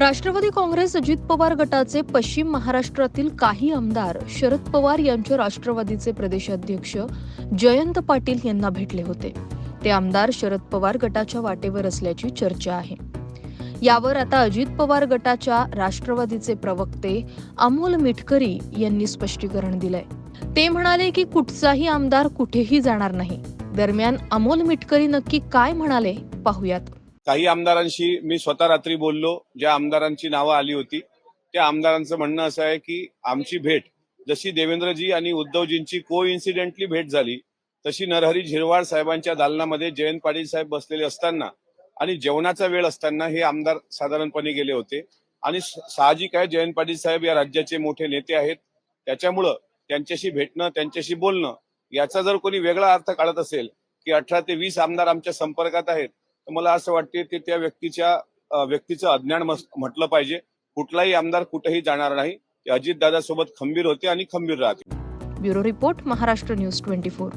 राष्ट्रवादी काँग्रेस अजित पवार गटाचे पश्चिम महाराष्ट्रातील काही आमदार शरद पवार यांचे राष्ट्रवादीचे प्रदेशाध्यक्ष जयंत पाटील यांना भेटले होते. ते आमदार शरद पवार गटाच्या वाटेवर असल्याची चर्चा आहे. यावर आता अजित पवार गटाच्या राष्ट्रवादीचे प्रवक्ते अमोल मिटकरी यांनी स्पष्टीकरण दिलंय. ते म्हणाले की कुठचाही आमदार कुठेही जाणार नाही. दरम्यान अमोल मिटकरी नक्की काय म्हणाले पाहुयात. काही आमदारांशी मी स्वतः रात्री बोललो ज्या आमदारांची नावं आली होती त्या आमदारांचं म्हणणं असं आहे की आमची भेट जशी देवेंद्रजी आणि उद्धवजींची को इन्सिडेंटली भेट झाली तशी नरहरी झिरवाळ साहेबांच्या दालनामध्ये जयंत पाटील साहेब बसलेले असताना आणि जेवणाचा वेळ असताना हे आमदार साधारणपणे गेले होते. आणि साहजिक आहे जयंत पाटील साहेब या राज्याचे मोठे नेते आहेत. त्याच्यामुळं त्यांच्याशी भेटणं त्यांच्याशी बोलणं याचा जर कोणी वेगळा अर्थ काढत असेल की अठरा ते वीस आमदार आमच्या संपर्कात आहेत तर मला असं वाटते ते त्या व्यक्तीच्या व्यक्तीचं अज्ञान म्हटलं पाहिजे. कुठलाही आमदार कुठेही जाणार नाही. ते अजितदादा सोबत खंबीर होते आणि खंबीर राहते. Bureau report Maharashtra news twenty four.